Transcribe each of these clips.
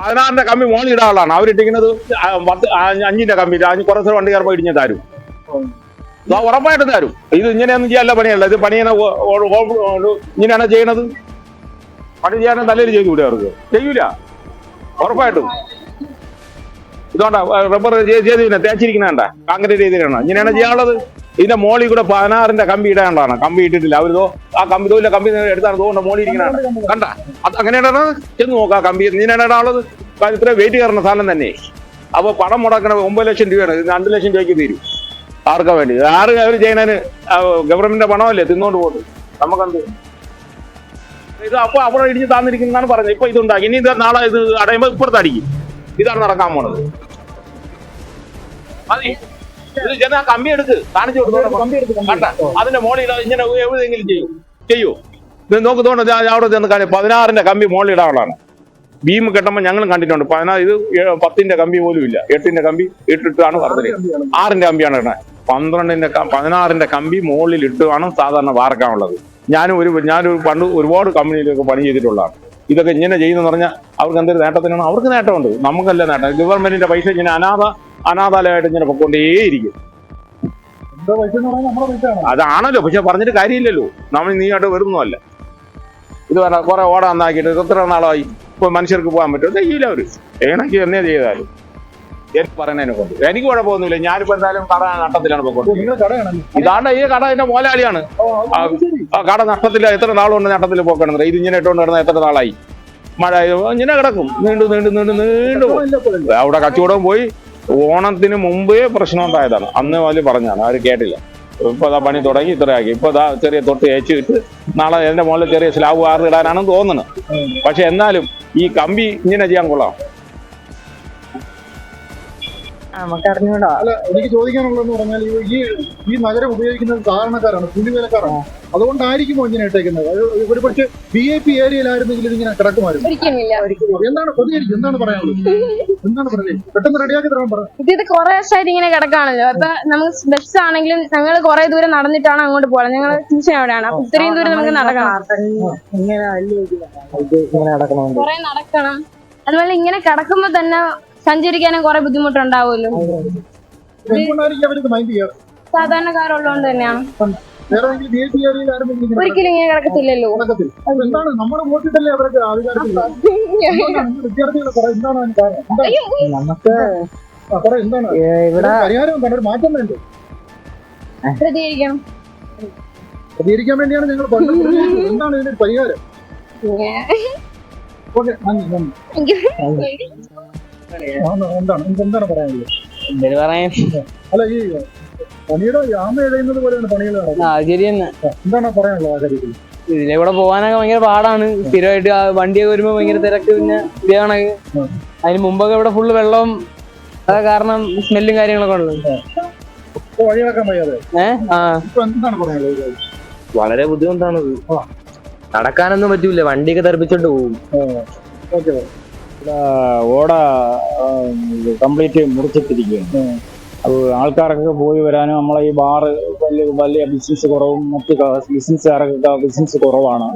പതിനാറിന്റെ കമ്പി മോളിൽ ഇടാനുള്ളതാണ് അവരിട്ടിരിക്കുന്നത് പത്ത് അഞ്ചിന്റെ അഞ്ച് കുറച്ച് വണ്ടി കയറുമ്പോൾ ഇടിഞ്ഞ് തരും. ഉറപ്പായിട്ട് തരും. ഇത് ഇങ്ങനെയൊന്നും ചെയ്യാനുള്ള പണിയല്ല. ഇത് പണിയാണ് ഇങ്ങനെയാണ് ചെയ്യണത് പണി ചെയ്യാനും നല്ലൊരു കൂടെ അവർക്ക്. ചെയ്യൂല. ഉറപ്പായിട്ടും. ഇതുകൊണ്ടാ റബ്ബർ ചെയ്ത് തേച്ചിരിക്കുന്നണ്ട കാങ്കറ്റ് ചെയ്തിരിക്കണം ഇങ്ങനെയാണ് ചെയ്യാനുള്ളത്? ഇതിന്റെ മോളിൽ കൂടെ പതിനാറിന്റെ കമ്പി ഇടാനുള്ളതാണ്. കമ്പി ഇട്ടിട്ടില്ല. അവരിതോ ആ കമ്പി ഇതോ കമ്പി എടുത്താണ് തോന്നുന്ന മോളിൽ ഇരിക്കുന്നതാണ് കണ്ട അത് അങ്ങനെയാണ് ചെന്ന് നോക്കാം കമ്പി. നീനാണ് ഉള്ളത്. ഇത്ര വെയിറ്റ് കയറുന്ന സാധനം തന്നെ. അപ്പൊ പണം മുടക്കണ ഒമ്പത് ലക്ഷം രൂപയാണ്. രണ്ട് ലക്ഷം രൂപയ്ക്ക് തീരും. ആർക്കാ വേണ്ടി? ആറ് അവർ ചെയ്യുന്നതിന് ഗവൺമെന്റിന്റെ പണമല്ലേ? തിന്നോണ്ട് പോകുന്നത് നമുക്കെന്ത്? ഇത് അപ്പൊ അവിടെ ഇടിച്ച് താന്നിരിക്കുന്നതാണ് പറഞ്ഞത്. ഇപ്പൊ ഇതുണ്ടാക്കി. ഇനി ഇത് നാളെ ഇത് അടയുമ്പോ ഇപ്പുറത്തടിക്കും ഇതാണ് നടക്കാൻ പോണത്. മതി. ഇത് ചെന്ന് ആ കമ്പി എടുക്ക്. കാണിച്ചു കൊടുത്തു കണ്ട? അതിന്റെ മോളിൽ ഇങ്ങനെ എവിടെയെങ്കിലും ചെയ്യൂ. ചെയ്യൂ. ഇത് നോക്ക് തോന്നുന്നു അവിടെ ചെന്ന് കാണി പതിനാറിന്റെ കമ്പി മോളിൽ ഇടാനുള്ളതാണ്. ബീം കെട്ടുമ്പോൾ ഞങ്ങളും കണ്ടിട്ടുണ്ട്. പതിനാറ് ഇത് പത്തിന്റെ കമ്പി പോലും ഇല്ല. എട്ടിന്റെ കമ്പി ഇട്ടിട്ടാണ് പറഞ്ഞത് ആറിന്റെ കമ്പിയാണ് ഇടണത് പന്ത്രണ്ടിന്റെ പതിനാറിന്റെ കമ്പി മുകളിൽ ഇട്ടുമാണ് സാധാരണ വാർക്കാനുള്ളത് ഞാനും ഒരു ഞാനൊരു പണ്ട് ഒരുപാട് കമ്പനിയിലൊക്കെ പണി ചെയ്തിട്ടുള്ളതാണ്. ഇതൊക്കെ ഇങ്ങനെ ചെയ്യുന്നു പറഞ്ഞാൽ അവർക്ക് എന്തൊരു നേട്ടത്തിനാണ്? അവർക്ക് നേട്ടമുണ്ട്. നമുക്കല്ല നേട്ടം? ഗവൺമെന്റിന്റെ പൈസ ഇങ്ങനെ അനാഥ അനാഥാലയമായിട്ട് ഇങ്ങനെ പൊക്കോണ്ടേയിരിക്കും അതാണല്ലോ പക്ഷെ പറഞ്ഞിട്ട് കാര്യമില്ലല്ലോ. നമ്മൾ നീയായിട്ട് വരുന്നതല്ല ഇത് പറഞ്ഞാൽ കുറെ ഓട നന്നാക്കിയിട്ട് ഇത് എത്ര നാളായി? ഇപ്പൊ മനുഷ്യർക്ക് പോകാൻ പറ്റുമോ? ചെയ്യില്ല അവർ. ചെയ്യണമെങ്കിൽ എന്നേ ചെയ്താലും. എനിക്ക് പറയുന്നതിനെ കൊണ്ട്. എനിക്ക് കുഴപ്പമൊന്നുമില്ല ഞാനിപ്പോ എന്തായാലും കട നട്ടത്തിലാണ് കടയാണല്ലോ ഇതാണ്ട് ഈ കട എന്റെ മോലാളിയാണ്. കട നട്ടത്തില്ല എത്ര നാളുകൊണ്ട് നഷ്ടത്തിൽ പോക്കണം ഇത് ഇങ്ങനെ ഇട്ടുകൊണ്ട് കിടന്ന എത്ര നാളായി? മഴ ഇങ്ങനെ കിടക്കും. നീണ്ടു നീണ്ടു നീണ്ടു നീണ്ടു. അവിടെ കച്ചവടം പോയി. ഓണത്തിന് മുമ്പേ പ്രശ്നം ഉണ്ടായതാണ്. അന്ന് വലിയ പറഞ്ഞാണ് ആരും കേട്ടില്ല. ഇപ്പൊ അതാ പണി തുടങ്ങി ഇത്രയാക്കി ഇപ്പൊ അതാ ചെറിയ തൊട്ട് ഏച്ചിട്ട് നാളെ എന്റെ മുകളിൽ ചെറിയ സ്ലാബ് ആറ് ഇടാനാണെന്ന് തോന്നുന്നത് പക്ഷെ എന്നാലും ഈ കമ്പി ഇങ്ങനെ ചെയ്യാൻ കൊള്ളാം. നമുക്ക് അറിഞ്ഞൂടാ അല്ല എനിക്ക് ചോദിക്കാനുള്ളതെന്ന് പറഞ്ഞാൽ ഈ- ഈ നഗരം ഉപയോഗിക്കുന്നത് സാധാരണക്കാരാണ് കൂലിവേലക്കാരാണ് അതുകൊണ്ടായിരിക്കുമോ ഇങ്ങനെ ഇട്ടേക്കുന്നത് ഒരു പക്ഷേ ബി ഐ പി ഏരിയയിലായിരുന്നെങ്കിൽ ഇതിങ്ങനെ കിടക്കുമായിരുന്നു എന്താണ് പ്രതികരിക്കും എന്താണ് പറയാനുള്ളത് എന്താണ് പറയുന്നത് പെട്ടെന്ന് റെഡിയാക്കി തരാൻ പറ ഇത് കുറെ വർഷമായിട്ട് ഇങ്ങനെ കിടക്കാണല്ലോ അപ്പൊ നമുക്ക് ബസ് ആണെങ്കിലും ഞങ്ങൾ കുറെ ദൂരം നടന്നിട്ടാണ് അങ്ങോട്ട് പോകണം ഞങ്ങൾ ട്യൂഷൻ അവിടെയാണ് അപ്പൊ ഇത്രയും ദൂരം നമുക്ക് നടക്കണം ഇങ്ങനെ നടക്കണം അതുപോലെ ഇങ്ങനെ കിടക്കുമ്പോ തന്നെ സഞ്ചരിക്കാനും കുറെ ബുദ്ധിമുട്ടുണ്ടാവുമല്ലോ. സാധാരണക്കാരുള്ളതുകൊണ്ട് തന്നെയാണ് ഒരിക്കലും ഇങ്ങനെ കിടക്കത്തില്ലല്ലോ? നമുക്ക് ഇവിടെ പ്രതികരിക്കണം. പ്രതികരിക്കാൻ വേണ്ടിയാണ് ഞങ്ങൾ എന്താണ് ഇതിന്റെ പരിഹാരം? ഓക്കെ നന്ദി നന്ദി. ആ, എന്താണ്? എന്താണ് പറയാനുള്ളത്? എന്തിനു പറയാൻ? അല്ല ഈ പണിയുടെ ഈ ആമ എഴുതുന്നത് പോലെയാണ് പണികൾ നടക്കുന്നത്. ശരി തന്നെ എന്താണ് പറയാനുള്ളത് ആ കാര്യത്തിൽ? ഇതിലൂടെ പോകാനൊക്കെ ഭയങ്കര പാടാണ്. സ്ഥിരമായിട്ട് ആ വണ്ടിയൊക്കെ വരുമ്പോ ഭയങ്കര തിരക്ക് പിന്നെ ഇതാണ് അതിന് മുമ്പൊക്കെ ഇവിടെ ഫുള്ള് വെള്ളവും അതൊക്കെ കാരണം സ്മെല്ലും കാര്യങ്ങളൊക്കെ ഉള്ളത്. ഇപ്പൊ വഴിയിളക്കാൻ വയ്യാതെ ഏഹ് ആ. ഇപ്പൊ എന്താണ് പറയാനുള്ളത്? വളരെ ബുദ്ധിമുട്ടാണത്. നടക്കാനൊന്നും പറ്റൂല. വണ്ടിയൊക്കെ തെറിപ്പിച്ചോണ്ട് പോകും ഓക്കെ. ഓട കംപ്ലീറ്റ് മുറിച്ചിട്ടിരിക്കുകയാണ്. അത് ആൾക്കാരൊക്കെ പോയി വരാനും നമ്മളെ ഈ ബാറ് വലിയ വലിയ ബിസിനസ് കുറവും മറ്റ് ബിസിനസ്സുകാരൊക്കെ ബിസിനസ് കുറവാണ്.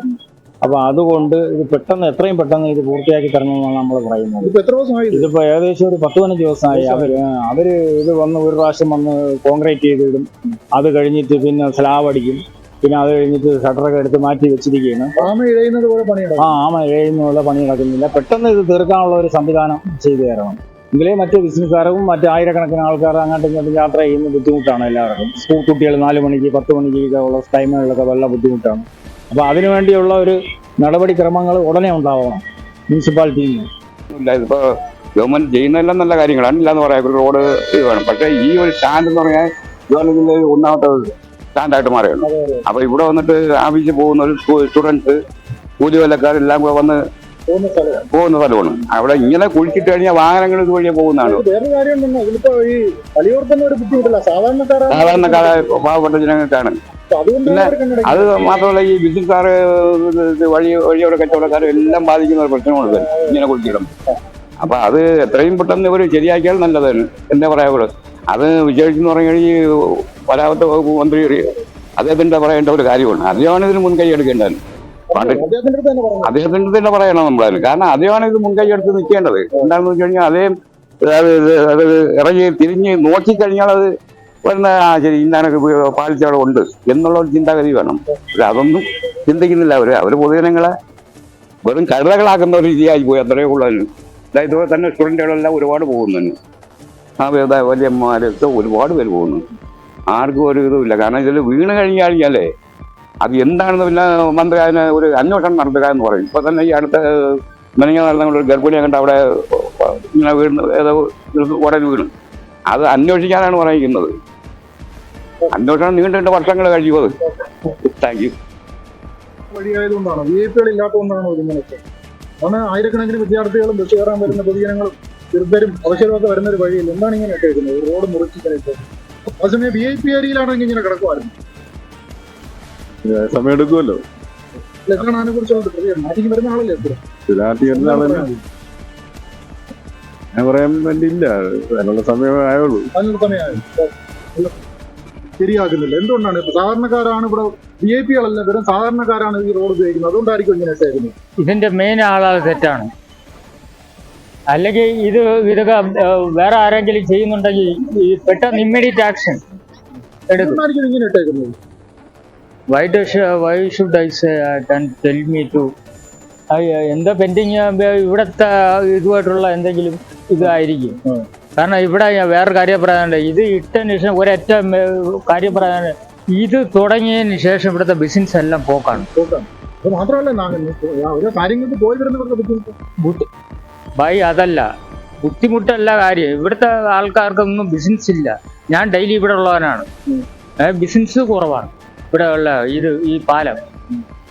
അപ്പൊ അതുകൊണ്ട് ഇത് പെട്ടെന്ന് എത്രയും പെട്ടെന്ന് ഇത് പൂർത്തിയാക്കി തരണമെന്നാണ് നമ്മൾ പറയുന്നത്. ഇപ്പൊ എത്ര ദിവസമായി? ഇത്? ഇതിപ്പോ ഏകദേശം ഒരു പത്ത് പതിനഞ്ച് ദിവസമായി. അവർ അവർ ഇത് വന്ന് ഒരു പ്രാവശ്യം വന്ന് കോൺക്രീറ്റ് ചെയ്തിടും അത് കഴിഞ്ഞിട്ട് പിന്നെ സ്ലാബ് അടിക്കും. പിന്നെ അത് കഴിഞ്ഞിട്ട് ഷട്ടറൊക്കെ എടുത്ത് മാറ്റി വെച്ചിരിക്കുകയാണ്. ആമ ഇഴയുന്നത് പോലെ പണിയാണ് ആ ആമ എഴുതുന്നുള്ള പണി നടക്കുന്നില്ല. പെട്ടെന്ന് ഇത് തീർക്കാനുള്ള ഒരു സംവിധാനം ചെയ്തു തരണം. എങ്കിലേ മറ്റ് ബിസിനസ്സുകാരും മറ്റു ആയിരക്കണക്കിന് ആൾക്കാർ അങ്ങോട്ടും ഇങ്ങോട്ടും യാത്ര ചെയ്യുന്ന ബുദ്ധിമുട്ടാണ് എല്ലാവർക്കും. സ്കൂൾ കുട്ടികൾ നാല് മണിക്ക് പത്ത് മണിക്ക് ഒക്കെ ഉള്ള ടൈമുകളിലൊക്കെ വല്ല ബുദ്ധിമുട്ടാണ്. അപ്പോൾ അതിനു വേണ്ടിയുള്ള ഒരു നടപടിക്രമങ്ങൾ ഉടനെ ഉണ്ടാവണം മുനിസിപ്പാലിറ്റിയിൽ നിന്ന്. ഇല്ല ഇതിപ്പോ ഗവൺമെന്റ് ചെയ്യുന്നതെല്ലാം നല്ല കാര്യങ്ങളാണ്. ഇല്ലാന്ന് പറയാം ഒരു റോഡ് ഇത് വേണം. പക്ഷേ ഈ ഒരു സ്റ്റാൻഡ് എന്ന് പറഞ്ഞാൽ ഒന്നാമത്തെ സ്റ്റാൻഡായിട്ട് മാറിയുള്ളൂ അപ്പൊ ഇവിടെ വന്നിട്ട് ആവശ്യം പോകുന്ന ഒരു സ്റ്റുഡൻസ് കൂലിവേലക്കാരെല്ലാം കൂടെ വന്ന് പോകുന്ന സ്ഥലം. സ്ഥലമാണ്. അവിടെ ഇങ്ങനെ കുഴിച്ചിട്ട് കഴിഞ്ഞാൽ വാഹനങ്ങൾ ഇതുവഴിയെ പോകുന്നതാണ്. സാധാരണക്കാരായ പാവപ്പെട്ട ജനങ്ങൾക്കാണ്. പിന്നെ അത് മാത്രമല്ല ഈ ബിസിനസ്സുകാർ വഴി വഴിയോടെ കച്ചവടക്കാരും എല്ലാം ബാധിക്കുന്ന ഒരു പ്രശ്നമാണ് ഇത്. ഇങ്ങനെ കുഴിച്ചിടും. അപ്പൊ അത് എത്രയും പെട്ടെന്ന് ഇവർ ശരിയാക്കിയാൽ നല്ലതാണ് എന്താ പറയാ അത് വിജയിച്ചെന്ന് പറഞ്ഞു ഈ വരാമത്തെ വകുപ്പ് മന്ത്രി അദ്ദേഹത്തിന്റെ പറയേണ്ട ഒരു കാര്യമാണ്. അദ്ദേഹമാണ് ഇതിന് മുൻകൈ എടുക്കേണ്ടത്. അദ്ദേഹത്തിന്റെ തന്നെ പറയണം. നമ്മളതിന് കാരണം അദ്ദേഹമാണ് ഇത് മുൻകൈ എടുത്ത് നിൽക്കേണ്ടത്. എന്താണെന്ന് വെച്ച് കഴിഞ്ഞാൽ അദ്ദേഹം അത് ഇറങ്ങി തിരിഞ്ഞ് നോക്കിക്കഴിഞ്ഞാൽ അത് വരുന്ന ആ ശരി ഇന്നാനൊക്കെ പാലിച്ച അവിടെ ഉണ്ട് എന്നുള്ള ഒരു ചിന്താഗതി വേണം. പക്ഷെ അതൊന്നും ചിന്തിക്കുന്നില്ല അവർ. അവർ പൊതുജനങ്ങളെ വെറും കഴുതകളാക്കുന്ന ഒരു രീതിയായി പോയി അത്രയേ ഉള്ളതിന് അതായത് ഇതുപോലെ തന്നെ സ്റ്റുഡന്റുകളെല്ലാം ഒരുപാട് പോകുന്നു ആ വലിയമ്മമാരൊക്കെ ഒരുപാട് പേര് പോകുന്നു. ആർക്കും ഒരു ഇതുമില്ല. കാരണം ഇതിൽ വീണ് കഴിഞ്ഞ് കഴിഞ്ഞാലേ അത് എന്താണെന്ന് പിന്നെ മന്ത്രി അതിന് ഒരു അന്വേഷണം നടത്തുക എന്ന് പറയും. ഇപ്പൊ തന്നെ ഈ അടുത്ത മെനഞ്ഞ നടന്ന ഒരു ഗർഭിണിയെ കണ്ട് അവിടെ ഇങ്ങനെ വീണ് ഏതോ ഉടൻ വീണ്. അത് അന്വേഷിക്കാനാണ് പറയുന്നത്. അന്വേഷണം നീണ്ടിട്ട് വർഷങ്ങൾ കഴിയുമത് താങ്ക് യു വഴിയായതുകൊണ്ടാണ്? വി ഐ പികൾ ഇല്ലാത്തതുകൊണ്ടാണോ ആയിരക്കണക്കിന് വിദ്യാർത്ഥികളും ബസ് വരുന്ന പൊതുജനങ്ങളും വൃദ്ധരും അവശരമൊക്കെ വരുന്ന ഒരു വഴിയിൽ എന്താണ് ഇങ്ങനെ ഇട്ടേക്കുന്നത്? റോഡ് മുറിച്ചിട്ട് അതേസമയം വി ഐ പി ഏരിയയിലാണെങ്കിൽ ഇങ്ങനെ കിടക്കുമായിരുന്നു സമയമെടുക്കുമല്ലോ. അതിനെ കുറിച്ചുള്ള ആദ്യം വരുന്ന ആളല്ലേ ഞാൻ പറയാൻ വേണ്ടിയില്ല. അതിനുള്ള സമയമേ ആയുള്ളൂ അതിനുള്ള സമയമായി. ശരിയാക്കുന്നില്ല എന്തുകൊണ്ടാണ് ഇപ്പൊ സാധാരണക്കാരാണ് ഇവിടെ വി ഐ പികളല്ല വെറും സാധാരണക്കാരാണ് ഈ റോഡ് ഉപയോഗിക്കുന്നത്? അതുകൊണ്ടായിരിക്കും ഇങ്ങനെ ഇതിന്റെ മെയിൻ ആളാണ് തെറ്റാണ്. അല്ലെങ്കിൽ ഇത് ഇതൊക്കെ വേറെ ആരെങ്കിലും ചെയ്യുന്നുണ്ടെങ്കിൽ ഈ പെട്ടെന്ന് ഇമ്മീഡിയറ്റ് ആക്ഷൻ എടുക്കും. Why does why should I say tell me to എന്താ പെൻഡിങ് ഇവിടത്തെ ഇതുമായിട്ടുള്ള എന്തെങ്കിലും ഇതായിരിക്കും കാരണം ഇവിടെ ഞാൻ വേറെ കാര്യം പറയാനുണ്ട്. ഇത് ഇട്ടതിന് ശേഷം ഒരൊറ്റ കാര്യം പറയാനുണ്ട്. ഇത് തുടങ്ങിയതിന് ശേഷം ഇവിടുത്തെ ബിസിനസ് എല്ലാം പോക്കാണ്. മാത്രമല്ല ഓരോ കാര്യങ്ങൾക്ക് പോയി വരുന്നവർക്ക് ബുദ്ധിമുട്ട്. ബൈ അതല്ല. ബുദ്ധിമുട്ടല്ല കാര്യം. ഇവിടുത്തെ ആൾക്കാർക്കൊന്നും ബിസിനസ് ഇല്ല. ഞാൻ ഡെയിലി ഇവിടെ ഉള്ളവനാണ്. ബിസിനസ് കുറവാണ്. ഇവിടെ ഉള്ള ഇത് ഈ പാലം.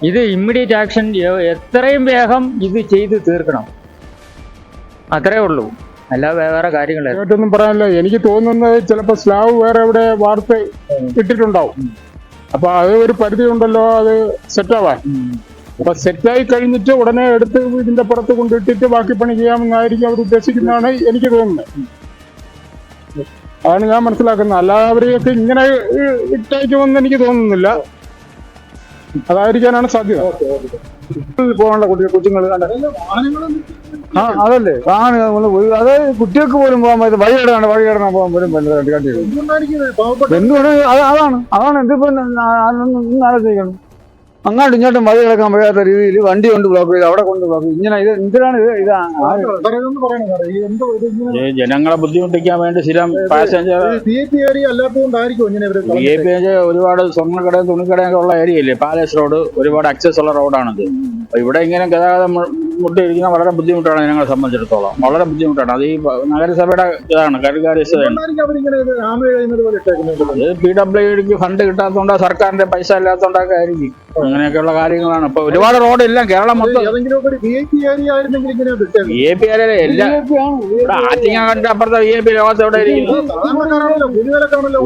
ഇത് ഇമ്മീഡിയറ്റ് ആക്ഷൻ എത്രയും വേഗം ഇത് ചെയ്ത് തീർക്കണം. അത്രേ ഉള്ളൂ. അല്ല വേറെ കാര്യങ്ങൾ ഒന്നും പറയാനില്ല. എനിക്ക് തോന്നുന്നത് ചിലപ്പോൾ സ്ലാവ് വേറെ എവിടെ വാർത്ത ഇട്ടിട്ടുണ്ടാവും. അപ്പൊ അത് ഒരു പരിധി ഉണ്ടല്ലോ അത് സെറ്റാവാൻ അപ്പൊ സെറ്റായി കഴിഞ്ഞിട്ട് ഉടനെ എടുത്ത് ഇതിന്റെ പുറത്ത് കൊണ്ടിട്ടിട്ട് ബാക്കി പണി ചെയ്യാമെന്നായിരിക്കും അവർ ഉദ്ദേശിക്കുന്നതാണ് എനിക്ക് തോന്നുന്നത്. അതാണ് ഞാൻ മനസ്സിലാക്കുന്നത്. അല്ലാതെ അവരെയൊക്കെ ഇങ്ങനെ ഇട്ടേക്കുമെന്ന് എനിക്ക് തോന്നുന്നില്ല. അതായിരിക്കാനാണ് സാധ്യത. പോകണ്ട കുട്ടികൾ കൊച്ചുങ്ങൾ ആ അതല്ലേ. ആണ് അത് കുട്ടികൾക്ക് പോലും പോകാൻ പറ്റും വഴി കിടക്കണം വഴി കിടക്കാൻ പോകാൻ പോലും പാവപ്പെട്ട എന്തുകൊണ്ട് അതാണ്. അതാണ് എന്തിപ്പോ ആലോചിക്കണം. അങ്ങോട്ടും ഇങ്ങോട്ടും വഴി കിടക്കാൻ വയ്യാത്ത രീതിയിൽ വണ്ടി കൊണ്ട് ബ്ലോക്ക് ചെയ്ത് അവിടെ കൊണ്ട് ബ്ലോക്ക് ചെയ്ത്. ഇങ്ങനെ ഇത് എന്തിനാണ് ഇത്? ഇത് ജനങ്ങളെ ബുദ്ധിമുട്ടിക്കാൻ വേണ്ടി സ്ഥിരം പാസഞ്ചർ ഒരുപാട് സ്വർണക്കടയും തുണിക്കടയൊക്കെ ഉള്ള ഏരിയ അല്ലേ പാലസ് റോഡ് ഒരുപാട് അക്സസ് ഉള്ള റോഡാണിത് അപ്പൊ ഇവിടെ ഇങ്ങനെ ഗതാഗതം മുട്ടിയിരിക്കുന്ന വളരെ ബുദ്ധിമുട്ടാണ് ഞങ്ങളെ സംബന്ധിച്ചിടത്തോളം. വളരെ ബുദ്ധിമുട്ടാണ്. അത് ഈ നഗരസഭയുടെ ഇതാണ് കരുകാര്യസ്ഥതയാണ്. അത് പി ഡബ്ല്യു ഡിക്ക് ഫണ്ട് കിട്ടാത്തതുകൊണ്ട് സർക്കാരിന്റെ പൈസ ഇല്ലാത്തതുകൊണ്ടൊക്കെ ആയിരിക്കും. അങ്ങനെയൊക്കെയുള്ള കാര്യങ്ങളാണ്. ഇപ്പൊ ഒരുപാട് റോഡ് ഇല്ല കേരളം മൊത്തം വി പി എ പി എല്ലാ ഇവിടെ ആറ്റിങ്ങാടിന്റെ അപ്പുറത്തെ ബി എ പി ലോകത്ത് എവിടെ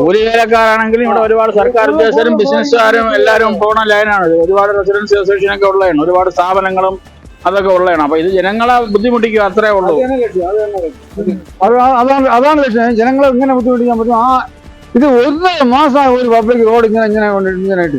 കൂലിവേലക്കാരാണെങ്കിലും ഇവിടെ ഒരുപാട് സർക്കാർ ഉദ്യോഗസ്ഥരും ബിസിനസ്സുകാരും എല്ലാവരും പോണ ലൈനാണ് ഒരുപാട് റെസിഡൻസ് അസോസിയേഷനൊക്കെ ഉള്ളതാണ് ഒരുപാട് സ്ഥാപനങ്ങളും അതൊക്കെ ഉള്ളതാണ്. അപ്പൊ ഇത് ജനങ്ങളെ ബുദ്ധിമുട്ടിക്കും അത്രേ ഉള്ളൂ. അത് ആ- അതാണ് അതാണ് ലക്ഷ്യം. ജനങ്ങളെ ഇങ്ങനെ ബുദ്ധിമുട്ടിക്കാൻ പറ്റും. ആ ഇത് ഒന്നര മാസമായി ഒരു പബ്ലിക് റോഡ് ഇങ്ങനെ ഇങ്ങനെ കൊണ്ട് ഇങ്ങനെ ഇട്ട്.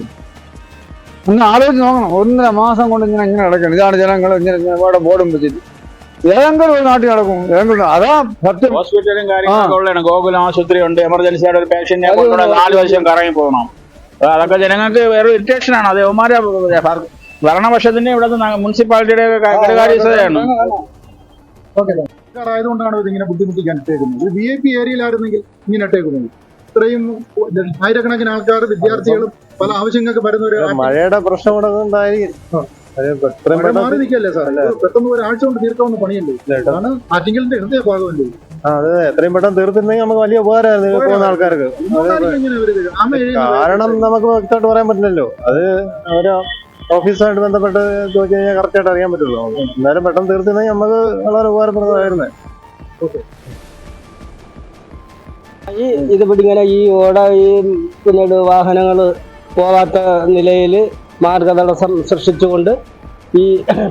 ഒന്ന് ആലോചിച്ച് നോക്കണം. ഒന്നര മാസം കൊണ്ട് ഇങ്ങനെ ഇങ്ങനെ നടക്കണം. ഇതാണ് ജനങ്ങൾ ഇങ്ങനെ ഇങ്ങനെ ഇവിടെ ബോർഡും വെച്ചിട്ട്. ഏതെങ്കിലും ഒരു നാട്ടിൽ നടക്കും. ഏതെങ്കിലും അതാ സത്യം ഹോസ്പിറ്റലും കാര്യങ്ങളൊക്കെ ഉള്ളതാണ്. ഗോകുലം ആശുപത്രി ഉണ്ട്. എമർജൻസി ആയിട്ട് ഒരു പേഷ്യന്റിനെ കൊണ്ടുവിടെ നാല് വർഷം കറങ്ങി പോകണം. അപ്പൊ അതൊക്കെ ജനങ്ങൾക്ക് വേറെ ഇറിറ്റേഷൻ ആണ്. അത് അവന്മാരെ ഭരണപക്ഷത്തിന്റെ ഇവിടെ മുനിസിപ്പാലിറ്റിയുടെ കാര്യസ്ഥതയാണ് ആയതുകൊണ്ടാണ് ഇതിങ്ങനെ ഇങ്ങനെ ബുദ്ധിമുട്ടിക്കാൻ ഇട്ടേക്കുന്നത്. വി ഐ പി ഏരിയയിലായിരുന്നെങ്കിൽ ഇങ്ങനെ ഇട്ടേക്കുന്നത് ഇത്രയും ആയിരക്കണക്കിന് ആൾക്കാർ വിദ്യാർത്ഥികളും പല ആവശ്യങ്ങൾക്ക് വരുന്ന ഒരു മഴയുടെ പ്രശ്നം മാറി പെട്ടെന്ന് നിൽക്കല്ലേ സാർ പെട്ടെന്ന് ഒരാഴ്ച കൊണ്ട് തീർക്കാവുന്ന പണിയല്ലേ? അതാണ് ആറ്റിങ്കലിന്റെ ഹൃദയ ഭാഗമല്ലേ? അത് എത്രയും പെട്ടെന്ന് തീർത്തിരുന്നെങ്കിൽ നമുക്ക് വലിയ ഉപകാരമായിരുന്നു പോകുന്ന ആൾക്കാർക്ക്. കാരണം നമുക്ക് വ്യക്തമായിട്ട് പറയാൻ പറ്റില്ലല്ലോ. അത് ഓരോ ഓഫീസുമായിട്ട് ബന്ധപ്പെട്ട് ചോദിച്ചു കഴിഞ്ഞാൽ കറക്റ്റായിട്ട് അറിയാൻ പറ്റുള്ളൂ. എന്നാലും പെട്ടെന്ന് തീർത്തിരുന്നെങ്കിൽ നമുക്ക് വളരെ ഉപകാരപ്രദമായിരുന്നു. ഈ ഇത് പിടിങ്ങനെ ഈ ഓട ഈ പിന്നീട് വാഹനങ്ങൾ പോകാത്ത നിലയിൽ മാർഗതടസ്സം സൃഷ്ടിച്ചുകൊണ്ട് ഈ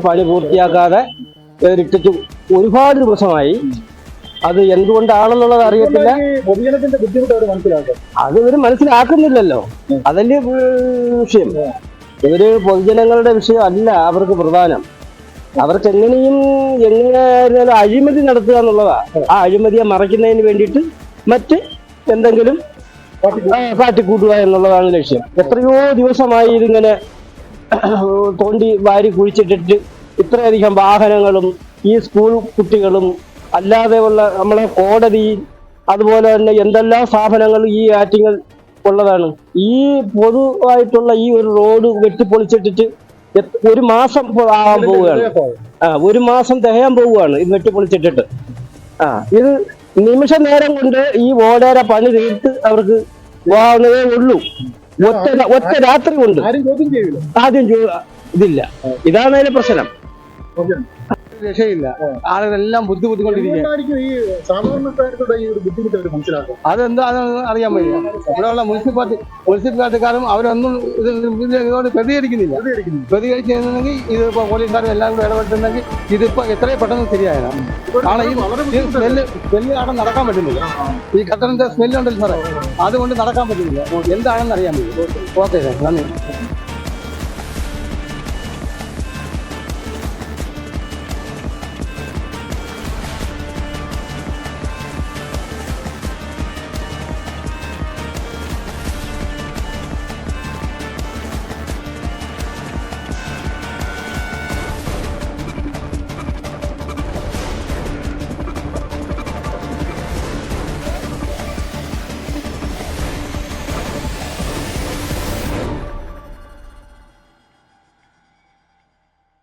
പണി പൂർത്തിയാക്കാതെ ഇട്ടിച്ചു ഒരുപാട് ദിവസമായി. അത് എന്തുകൊണ്ടാണെന്നുള്ളത് അറിയത്തില്ല. പൊതുജനത്തിന്റെ ബുദ്ധിമുട്ട് അവർ മനസ്സിലാക്കും. അത് ഇവർ മനസ്സിലാക്കുന്നില്ലല്ലോ. അതല്ലേ വിഷയം. ഇവർ പൊതുജനങ്ങളുടെ വിഷയം അല്ല അവർക്ക് പ്രധാനം. അവർക്ക് എങ്ങനെയും എങ്ങനെയായിരുന്നാലും അഴിമതി നടത്തുക എന്നുള്ളതാ. ആ അഴിമതിയെ മറയ്ക്കുന്നതിന് വേണ്ടിയിട്ട് മറ്റ് എന്തെങ്കിലും കാട്ടിക്കൂട്ടുക എന്നുള്ളതാണ് ലക്ഷ്യം. എത്രയോ ദിവസമായി ഇതിങ്ങനെ തോണ്ടി വാരി കുഴിച്ചിട്ടിട്ട് ഇത്രയധികം വാഹനങ്ങളും ഈ സ്കൂൾ കുട്ടികളും അല്ലാതെ ഉള്ള നമ്മളെ കോടതി അതുപോലെ തന്നെ എന്തെല്ലാം സ്ഥാപനങ്ങളും ഈ ആറ്റിങ്ങൾ ഉള്ളതാണ്. ഈ പൊതുവായിട്ടുള്ള ഈ ഒരു റോഡ് വെട്ടിപ്പൊളിച്ചിട്ടിട്ട് ഒരു മാസം ആവാൻ പോവുകയാണ്. ആ ഒരു മാസം തികയാൻ പോവുകയാണ് ഇത് വെട്ടിപ്പൊളിച്ചിട്ടിട്ട്. ആ ഇത് നിമിഷ നേരം കൊണ്ട് ഈ ഓടേര പണി തീർത്ത് അവർക്ക് പോകാവുന്നതേ ഉള്ളൂ. ഒറ്റ ഒറ്റ രാത്രി കൊണ്ട്. ആദ്യം ഇതില്ല. ഇതാണ് അതിന്റെ പ്രശ്നം. രക്ഷയില്ല. ആളുകളെല്ലാം ബുദ്ധിമുട്ടിക്കൊണ്ടിരിക്കുകയാണ് അതെന്താ അറിയാൻ വയ്യ. ഇവിടെയുള്ള മുനിസിപ്പാലിറ്റി മുനിസിപ്പാലിറ്റിക്കാരും അവരൊന്നും ഇത് ഇത് ഇതോട് പ്രതികരിക്കുന്നില്ല. പ്രതികരിച്ചിരുന്നെങ്കിൽ ഇതിപ്പോ പോലീസുകാരും എല്ലാം കൂടെ ഇടപെട്ടിരുന്നെങ്കിൽ ഇതിപ്പോ എത്രയും പെട്ടെന്ന് ശരിയായതാണ്. ഈ ഈ സ്മെല്ല് സ്മെല്ല് കാരണം നടക്കാൻ പറ്റുന്നില്ല. ഈ ഖത്തറിന്റെ സ്മെല്ല് ഉണ്ടല്ലോ സാറേ. അതുകൊണ്ട് നടക്കാൻ പറ്റുന്നില്ല. എന്താണെന്ന് അറിയാൻ പറ്റും ഓക്കെ സാർ നന്ദി.